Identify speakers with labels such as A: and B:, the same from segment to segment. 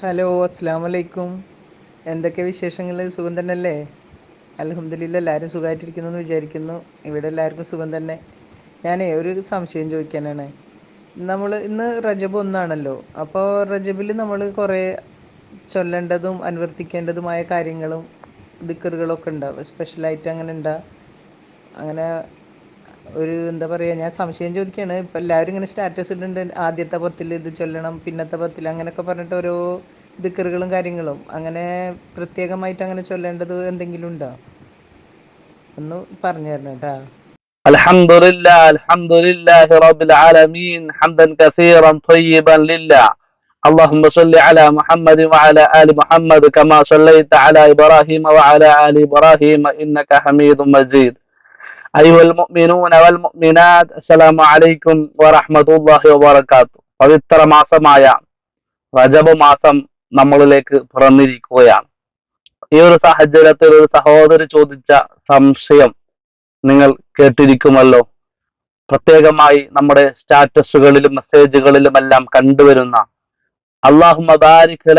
A: Hello അസ്സാം വലൈക്കും എന്തൊക്കെ വിശേഷങ്ങൾ സുഖം തന്നെയല്ലേ? അലഹമ്മദില്ല എല്ലാവരും സുഖമായിട്ടിരിക്കുന്നു എന്ന് വിചാരിക്കുന്നു. ഇവിടെ എല്ലാവർക്കും സുഖം തന്നെ. ഞാനേ ഒരു സംശയം ചോദിക്കാനാണ്. നമ്മൾ ഇന്ന് റജബ് ഒന്നാണല്ലോ. അപ്പോൾ റജബിൽ നമ്മൾ കുറേ ചൊല്ലേണ്ടതും അനുവർത്തിക്കേണ്ടതുമായ കാര്യങ്ങളും ദിക്കറുകളൊക്കെ ഉണ്ടാവും സ്പെഷ്യലായിട്ട് അങ്ങനെ ഉണ്ടാ അങ്ങനെ ഒരു എന്താ പറയുക ഞാൻ സംശയം ചോദിക്കുകയാണ് ഇപ്പം എല്ലാവരും ഇങ്ങനെ സ്റ്റാറ്റസ് ഇടുന്നുണ്ട് ആദ്യത്തെ പത്തിൽ ഇത് ചൊല്ലണം പിന്നത്തെ പത്തിൽ അങ്ങനെയൊക്കെ പറഞ്ഞിട്ട് ഓരോ ദിക്കറുകളും കാര്യങ്ങളും അങ്ങനെ പ്രത്യേകമായിട്ട് അങ്ങനെ ചൊല്ലേണ്ടത് എന്തെങ്കിലും ഉണ്ടോ ഒന്ന് പറഞ്ഞു തരണം കേട്ടോ
B: الحمد لله الحمد لله رب العالمين حمدا كثيرا طيبا لله اللهم صل على محمد وعلى آل محمد كما صليت على إبراهيم وعلى آل إبراهيم إنك حميد مجيد അയ്യുൽ മുഅ്മിനൂന വൽ മുഅ്മിനാത്ത് അസ്സലാമു അലൈക്കും വറഹ്മത്തുള്ളാഹി വബറകാത്തു പവിത്ര മാസമായ റജബ് മാസം നമ്മളിലേക്ക് പിറന്നിരിക്കുകയാണ് ഈ ഒരു സാഹചര്യത്തിൽ ഒരു സഹോദരി ചോദിച്ച സംശയം നിങ്ങൾ കേട്ടിരിക്കുമല്ലോ. പ്രത്യേകമായി നമ്മുടെ സ്റ്റാറ്റസുകളിലും മെസ്സേജുകളിലും എല്ലാം കണ്ടുവരുന്ന അള്ളാഹുബാരിഖ്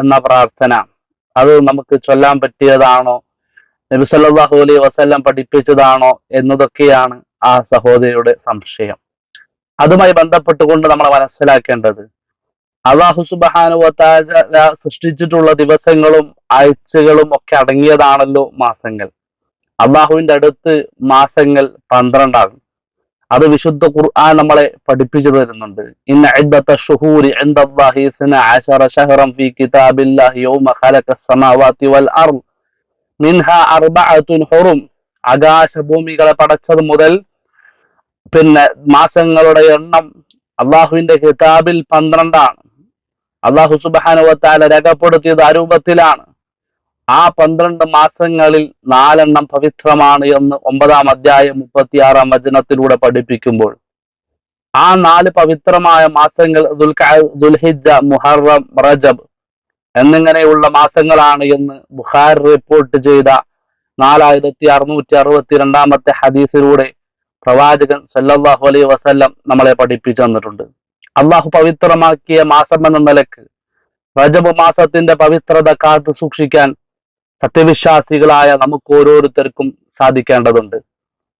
B: എന്ന പ്രാർത്ഥന. അത് നമുക്ക് ചൊല്ലാൻ പറ്റിയതാണോ? നബി അലൈ വസല്ലം പഠിപ്പിച്ചതാണോ എന്നതൊക്കെയാണ് ആ സഹോദരിയുടെ സംശയം. അതുമായി ബന്ധപ്പെട്ടുകൊണ്ട് നമ്മൾ മനസ്സിലാക്കേണ്ടത് അള്ളാഹു സുബാനുവത്താജ സൃഷ്ടിച്ചിട്ടുള്ള ദിവസങ്ങളും ആഴ്ചകളും ഒക്കെ അടങ്ങിയതാണല്ലോ മാസങ്ങൾ. അള്ളാഹുവിന്റെ അടുത്ത് മാസങ്ങൾ പന്ത്രണ്ടാകും. അത് വിശുദ്ധ ഖുർആൻ നമ്മളെ പഠിപ്പിച്ചു തരുന്നുണ്ട്. ഇന്ന ഷുഹൂരി ഫീ കിതാബില്ലാഹി യൗമ വൽ അർദ്. ആകാശഭൂമികളെ പടച്ചത് മുതൽ പിന്നെ മാസങ്ങളുടെ എണ്ണം അള്ളാഹുവിന്റെ കിതാബിൽ പന്ത്രണ്ടാണ്. അള്ളാഹു സുബാനുവത്താല രേഖപ്പെടുത്തിയത് അരൂപത്തിലാണ്. രൂപത്തിലാണ് ആ പന്ത്രണ്ട് മാസങ്ങളിൽ നാലെണ്ണം പവിത്രമാണ് എന്ന് ഒമ്പതാം അധ്യായം മുപ്പത്തിയാറാം വചനത്തിലൂടെ പഠിപ്പിക്കുമ്പോൾ ആ നാല് പവിത്രമായ മാസങ്ങൾ ദുൽഹിജ മുഹറം റജബ് എന്നിങ്ങനെയുള്ള മാസങ്ങളാണ് എന്ന് ബുഖാർ റിപ്പോർട്ട് ചെയ്ത നാലായിരത്തി അറുന്നൂറ്റി അറുപത്തി രണ്ടാമത്തെ ഹദീസിലൂടെ പ്രവാചകൻ സല്ലാഹു അലൈ വസല്ലം നമ്മളെ പഠിപ്പിച്ചു തന്നിട്ടുണ്ട്. അള്ളാഹു പവിത്രമാക്കിയ മാസം എന്ന നിലയ്ക്ക് റജബ് മാസത്തിന്റെ പവിത്രത കാത്തു സൂക്ഷിക്കാൻ സത്യവിശ്വാസികളായ നമുക്ക് ഓരോരുത്തർക്കും സാധിക്കേണ്ടതുണ്ട്.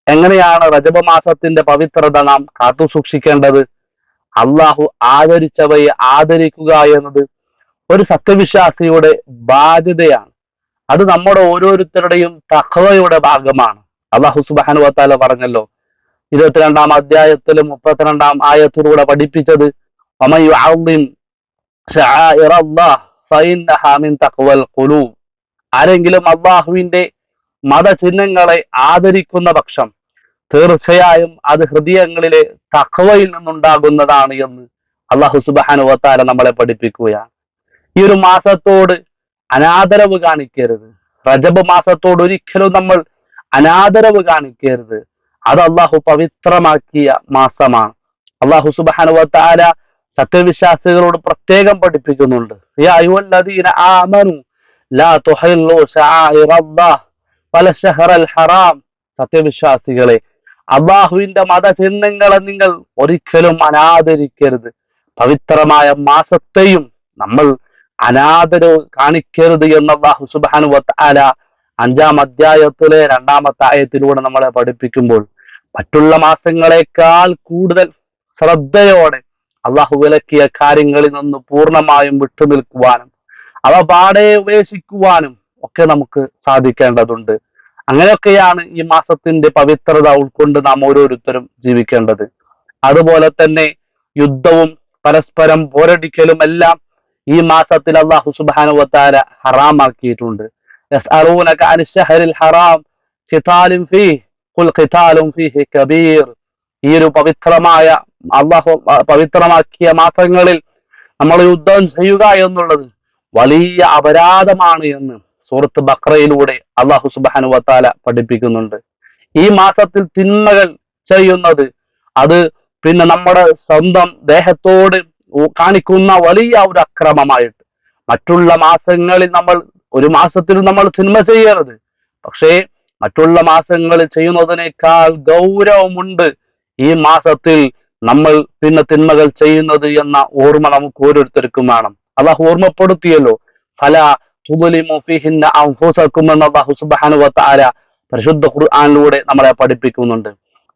B: എങ്ങനെയാണ് രജപമാസത്തിന്റെ പവിത്രത നാം കാത്തു സൂക്ഷിക്കേണ്ടത്? അള്ളാഹു ആദരിച്ചവയെ ആദരിക്കുക എന്നത് ഒരു സത്യവിശ്വാസിയുടെ ബാധ്യതയാണ്. അത് നമ്മുടെ ഓരോരുത്തരുടെയും തഹവയുടെ ഭാഗമാണ്. അള്ളാഹു സുബാനു വത്താല പറഞ്ഞല്ലോ ഇരുപത്തിരണ്ടാം അധ്യായത്തിൽ മുപ്പത്തിരണ്ടാം ആയത്തിലൂടെ പഠിപ്പിച്ചത് തഖ്വൽ ഖുലൂബ്. ആരെങ്കിലും അള്ളാഹുവിന്റെ മതചിഹ്നങ്ങളെ ആദരിക്കുന്ന പക്ഷം തീർച്ചയായും അത് ഹൃദയങ്ങളിലെ തഖവയിൽ നിന്നുണ്ടാകുന്നതാണ് എന്ന് അള്ളാഹു തആല നമ്മളെ പഠിപ്പിക്കുകയാണ്. ഈ ഒരു മാസത്തോട് അനാദരവ് കാണിക്കരുത്. റജബ് മാസത്തോട് ഒരിക്കലും നമ്മൾ അനാദരവ് കാണിക്കരുത്. അത് അള്ളാഹു പവിത്രമാക്കിയ മാസമാണ്. അള്ളാഹു തആല സത്യവിശ്വാസികളോട് പ്രത്യേകം പഠിപ്പിക്കുന്നുണ്ട്. ആമനു ലാ തുഹില്ലു വല ശഹറൽ ഹറാം. സത്യവിശ്വാസികളെ അള്ളാഹുവിന്റെ മതചിഹ്നങ്ങളെ നിങ്ങൾ ഒരിക്കലും അനാദരിക്കരുത്. പവിത്രമായ മാസത്തെയും നമ്മൾ അനാദരവ് കാണിക്കരുത് എന്ന് അള്ളാഹു സുബാനു വത്താല അഞ്ചാം അധ്യായത്തിലെ രണ്ടാമത്തെ ആയത്തിലൂടെ നമ്മളെ പഠിപ്പിക്കുമ്പോൾ മറ്റുള്ള മാസങ്ങളെക്കാൾ കൂടുതൽ ശ്രദ്ധയോടെ അള്ളാഹു വിലക്കിയ കാര്യങ്ങളിൽ നിന്ന് പൂർണമായും വിട്ടുനിൽക്കുവാനും അവ പാടെ ഉപേക്ഷിക്കുവാനും ഒക്കെ നമുക്ക് സാധിക്കേണ്ടതുണ്ട്. അങ്ങനെയൊക്കെയാണ് ഈ മാസത്തിന്റെ പവിത്രത ഉൾക്കൊണ്ട് നാം ഓരോരുത്തരും ജീവിക്കേണ്ടത്. അതുപോലെ തന്നെ യുദ്ധവും പരസ്പരം പോരടിക്കലും എല്ലാം ഈ മാസത്തിൽ അള്ളാഹു സുബാനുവത്താര ഹറാമാക്കിയിട്ടുണ്ട്. ഈ ഒരു പവിത്രമായ അള്ളാഹു പവിത്രമാക്കിയ മാസങ്ങളിൽ നമ്മൾ യുദ്ധം ചെയ്യുക എന്നുള്ളത് വലിയ അപരാധമാണ് എന്ന് സൂറത്ത് ബക്രയിലൂടെ അള്ളാഹു സുബാനു വത്താല പഠിപ്പിക്കുന്നുണ്ട്. ഈ മാസത്തിൽ തിന്മകൾ ചെയ്യുന്നത് അത് പിന്നെ നമ്മുടെ സ്വന്തം ദേഹത്തോട് കാണിക്കുന്ന വലിയ ഒരു അക്രമമായിട്ട്. മറ്റുള്ള മാസങ്ങളിൽ നമ്മൾ ഒരു മാസത്തിൽ നമ്മൾ തിന്മ ചെയ്യരുത്. പക്ഷേ മറ്റുള്ള മാസങ്ങളിൽ ചെയ്യുന്നതിനേക്കാൾ ഗൗരവമുണ്ട് ഈ മാസത്തിൽ നമ്മൾ പിന്നെ തിന്മകൾ ചെയ്യുന്നത് എന്ന ഓർമ്മ നമുക്ക് ഓരോരുത്തർക്കും വേണം. അള്ളാഹു ഓർമ്മപ്പെടുത്തിയല്ലോ. ഫല പരിശുദ്ധ ഖുർആാനിലൂടെ നമ്മളെ പഠിപ്പിക്കുന്നുണ്ട്.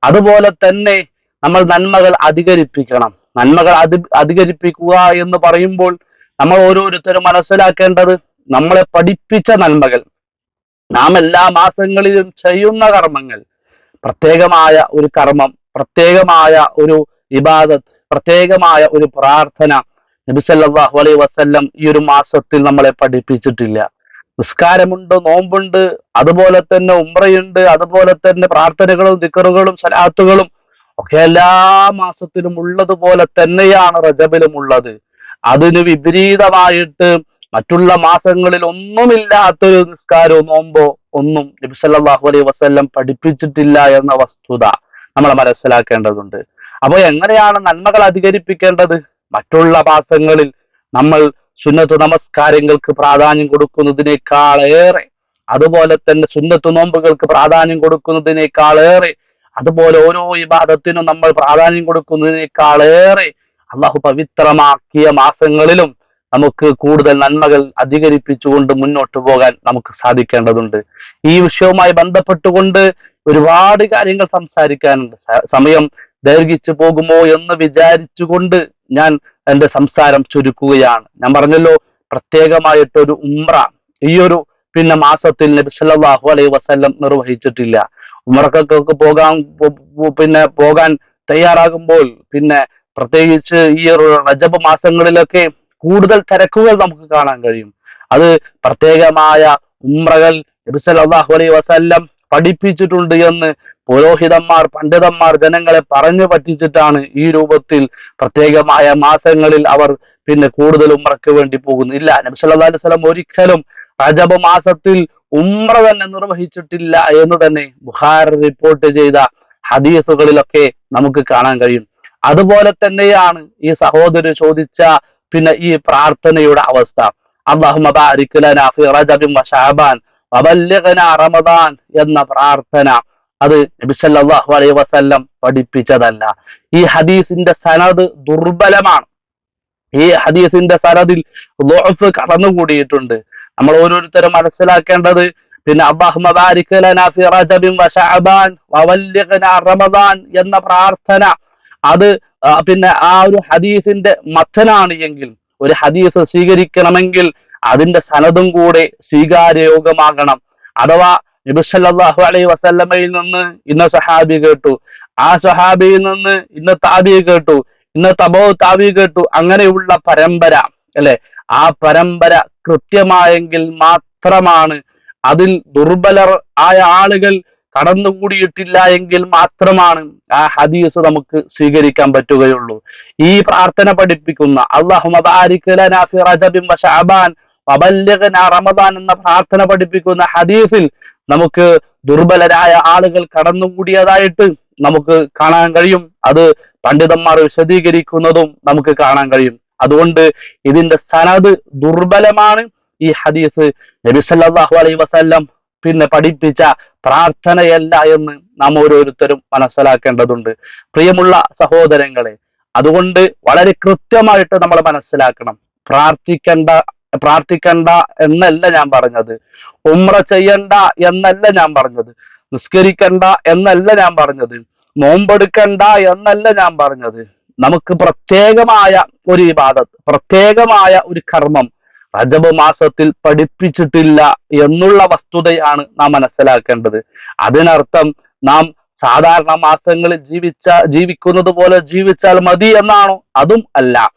B: അതുപോലെ തന്നെ നമ്മൾ നന്മകൾ അധികരിപ്പിക്കണം. നന്മകൾ അധി അധികരിപ്പിക്കുക എന്ന് പറയുമ്പോൾ നമ്മൾ ഓരോരുത്തരും മനസ്സിലാക്കേണ്ടത് നമ്മളെ പഠിപ്പിച്ച നന്മകൾ. നാം എല്ലാ മാസങ്ങളിലും ചെയ്യുന്ന കർമ്മങ്ങൾ. പ്രത്യേകമായ ഒരു കർമ്മം പ്രത്യേകമായ ഒരു ഇബാദത്ത് പ്രത്യേകമായ ഒരു പ്രാർത്ഥന നബി അലൈ വസ്ല്ലം ഈ ഒരു മാസത്തിൽ നമ്മളെ പഠിപ്പിച്ചിട്ടില്ല. നിസ്കാരമുണ്ട് നോമ്പുണ്ട് അതുപോലെ തന്നെ ഉമ്രയുണ്ട് അതുപോലെ തന്നെ പ്രാർത്ഥനകളും ദിക്കറുകളും സലാത്തുകളും ഒക്കെ എല്ലാ മാസത്തിലും ഉള്ളതുപോലെ തന്നെയാണ് റജബിലും ഉള്ളത്. അതിന് വിപരീതമായിട്ട് മറ്റുള്ള മാസങ്ങളിൽ ഒന്നുമില്ലാത്തൊരു നിസ്കാരമോ നോമ്പോ ഒന്നും നബി സല്ലല്ലാഹു അലൈഹി വസല്ലം പഠിപ്പിച്ചിട്ടില്ല എന്ന വസ്തുത നമ്മൾ മനസ്സിലാക്കേണ്ടതുണ്ട്. അപ്പോൾ എങ്ങനെയാണ് നന്മകൾ അധികരിപ്പിക്കേണ്ടത്? മറ്റുള്ള മാസങ്ങളിൽ നമ്മൾ സുന്നത്ത് നമസ്കാരങ്ങൾക്ക് പ്രാധാന്യം കൊടുക്കുന്നതിനേക്കാൾ ഏറെ അതുപോലെ തന്നെ സുന്നത്ത് നോമ്പുകൾക്ക് പ്രാധാന്യം കൊടുക്കുന്നതിനേക്കാൾ ഏറെ അതുപോലെ ഓരോ വിവാദത്തിനും നമ്മൾ പ്രാധാന്യം കൊടുക്കുന്നതിനേക്കാൾ ഏറെ അള്ളാഹു പവിത്രമാക്കിയ മാസങ്ങളിലും നമുക്ക് കൂടുതൽ നന്മകൾ അധികരിപ്പിച്ചുകൊണ്ട് മുന്നോട്ട് പോകാൻ നമുക്ക് സാധിക്കേണ്ടതുണ്ട്. ഈ വിഷയവുമായി ബന്ധപ്പെട്ടുകൊണ്ട് ഒരുപാട് കാര്യങ്ങൾ സംസാരിക്കാനുണ്ട്. സമയം ദൈർഘിച്ചു പോകുമോ എന്ന് വിചാരിച്ചുകൊണ്ട് ഞാൻ എന്റെ സംസാരം ചുരുക്കുകയാണ്. ഞാൻ പറഞ്ഞല്ലോ പ്രത്യേകമായിട്ടൊരു ഉമ്ര ഈയൊരു പിന്നെ മാസത്തിൽ നബി സല്ലല്ലാഹു അലൈഹി വസല്ലം നിർവഹിച്ചിട്ടില്ല. ഉമ്രക്കൊക്കെ പോകാൻ പിന്നെ പോകാൻ തയ്യാറാകുമ്പോൾ പിന്നെ പ്രത്യേകിച്ച് ഈ ഒരു റജബ് മാസങ്ങളിലൊക്കെ കൂടുതൽ തിരക്കുകൾ നമുക്ക് കാണാൻ കഴിയും. അത് പ്രത്യേകമായ ഉമ്രകൾ നബി സല്ലല്ലാഹു അലൈഹി വസല്ലം പഠിപ്പിച്ചിട്ടുണ്ട് എന്ന് പുരോഹിതന്മാർ പണ്ഡിതന്മാർ ജനങ്ങളെ പറഞ്ഞു പറ്റിച്ചിട്ടാണ് ഈ രൂപത്തിൽ പ്രത്യേകമായ മാസങ്ങളിൽ അവർ പിന്നെ കൂടുതൽ ഉമ്രക്ക് വേണ്ടി പോകുന്നു ഇല്ല നബി സല്ലല്ലാഹു അലൈഹി വസല്ലം ഒരിക്കലും റജബ് മാസത്തിൽ ഉമ്ര തന്നെ നിർവഹിച്ചിട്ടില്ല എന്ന് തന്നെ ബുഖാർ റിപ്പോർട്ട് ചെയ്ത ഹദീസുകളിലൊക്കെ നമുക്ക് കാണാൻ കഴിയും. അതുപോലെ തന്നെയാണ് ഈ സഹോദരി ചോദിച്ച പിന്നെ ഈ പ്രാർത്ഥനയുടെ അവസ്ഥ. അള്ളാഹുമ്മ റമദാൻ എന്ന പ്രാർത്ഥന അത് നബിസല്ലാഹു അലൈഹി വസല്ലം പഠിപ്പിച്ചതല്ല. ഈ ഹദീസിന്റെ സനദ് ദുർബലമാണ്. ഈ ഹദീസിന്റെ സനദിൽ ലോഫ് കടന്നുകൂടിയിട്ടുണ്ട്. നമ്മൾ ഓരോരുത്തരും മനസ്സിലാക്കേണ്ടത് പിന്നെ റമദാൻ എന്ന പ്രാർത്ഥന. അത് പിന്നെ ആ ഒരു ഹദീസിന്റെ മത്തനാണ് എങ്കിൽ ഒരു ഹദീസ് സ്വീകരിക്കണമെങ്കിൽ അതിന്റെ സനതും കൂടെ സ്വീകാര്യയോഗമാകണം. അഥവാ നബിസല്ലാഹു അലൈഹി വസല്ലമയിൽ നിന്ന് ഇന്ന സഹാബി കേട്ടു ആ സഹാബിയിൽ നിന്ന് ഇന്ന താബി കേട്ടു ഇന്ന തബോ താബി കേട്ടു അങ്ങനെയുള്ള പരമ്പര അല്ലെ? ആ പരമ്പര കൃത്യമായെങ്കിൽ മാത്രമാണ് അതിൽ ദുർബലർ ആയ ആളുകൾ കടന്നുകൂടിയിട്ടില്ല എങ്കിൽ മാത്രമാണ് ആ ഹദീസ് നമുക്ക് സ്വീകരിക്കാൻ പറ്റുകയുള്ളൂ. ഈ പ്രാർത്ഥന പഠിപ്പിക്കുന്ന അള്ളാഹുമ്മ റമദാൻ എന്ന പ്രാർത്ഥന പഠിപ്പിക്കുന്ന ഹദീസിൽ നമുക്ക് ദുർബലരായ ആളുകൾ കടന്നുകൂടിയതായിട്ട് നമുക്ക് കാണാൻ കഴിയും. അത് പണ്ഡിതന്മാർ വിശദീകരിക്കുന്നതും നമുക്ക് കാണാൻ കഴിയും. അതുകൊണ്ട് ഇതിന്റെ സനത് ദുർബലമാണ് ഈ ഹദീസ്. നബി സല്ലല്ലാഹു അലൈഹി വസല്ലം പിന്നെ പഠിപ്പിച്ച പ്രാർത്ഥനയല്ല എന്ന് നാം ഓരോരുത്തരും മനസ്സിലാക്കേണ്ടതുണ്ട്. പ്രിയമുള്ള സഹോദരങ്ങളെ അതുകൊണ്ട് വളരെ കൃത്യമായിട്ട് നമ്മൾ മനസ്സിലാക്കണം. പ്രാർത്ഥിക്കേണ്ട പ്രാർത്ഥിക്കണ്ട എന്നല്ല ഞാൻ പറഞ്ഞത്. ഉമ്ര ചെയ്യണ്ട എന്നല്ല ഞാൻ പറഞ്ഞത്. നിസ്കരിക്കണ്ട എന്നല്ല ഞാൻ പറഞ്ഞത്. നോമ്പെടുക്കണ്ട എന്നല്ല ഞാൻ പറഞ്ഞത്. നമുക്ക് പ്രത്യേകമായ ഒരു ഇബാദത്ത് പ്രത്യേകമായ ഒരു കർമ്മം റജബ് മാസത്തിൽ പഠിപ്പിച്ചിട്ടില്ല എന്നുള്ള വസ്തുതയാണ് നാം മനസ്സിലാക്കേണ്ടത്. അതിനർത്ഥം നാം സാധാരണ മാസങ്ങളിൽ ജീവിച്ച ജീവിക്കുന്നത് പോലെ ജീവിച്ചാൽ മതി എന്നാണോ? അതും അല്ല.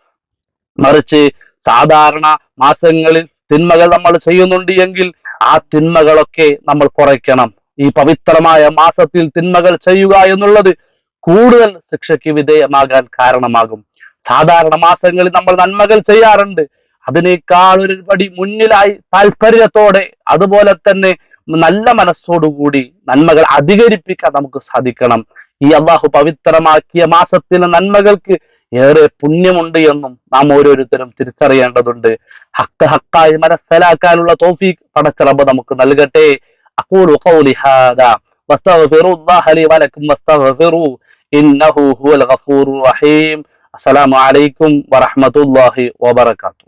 B: മറിച്ച് സാധാരണ മാസങ്ങളിൽ തിന്മകൾ നമ്മൾ ചെയ്യുന്നുണ്ട് എങ്കിൽ ആ തിന്മകളൊക്കെ നമ്മൾ കുറയ്ക്കണം. ഈ പവിത്രമായ മാസത്തിൽ തിന്മകൾ ചെയ്യുക എന്നുള്ളത് കൂടുതൽ ശിക്ഷയ്ക്ക് വിധേയമാകാൻ കാരണമാകും. സാധാരണ മാസങ്ങളിൽ നമ്മൾ നന്മകൾ ചെയ്യാറുണ്ട്. അതിനേക്കാൾ ഒരു പടി മുന്നിലായി താല്പര്യത്തോടെ അതുപോലെ തന്നെ നല്ല മനസ്സോടുകൂടി നന്മകൾ അധികരിപ്പിക്കാൻ നമുക്ക് സാധിക്കണം. ഈ അള്ളാഹു പവിത്രമാക്കിയ മാസത്തിലെ നന്മകൾക്ക് ഏറെ പുണ്യമുണ്ട് എന്നും നാം ഓരോരുത്തരും തിരിച്ചറിയേണ്ടതുണ്ട് ഹക്ക് ഹക്കായി മനസ്സിലാക്കാനുള്ള തോഫീക്ക് പടച്ചിറമ്പ് നമുക്ക് നൽകട്ടെ അഖൂലു ഖൗലി ഹാദാ വസ്തഗ്ഫിറുല്ലാഹ ലി വലക്കും വസ്തഗ്ഫിറൂ إنه هو الغفور الرحيم السلام عليكم ورحمة الله وبركاته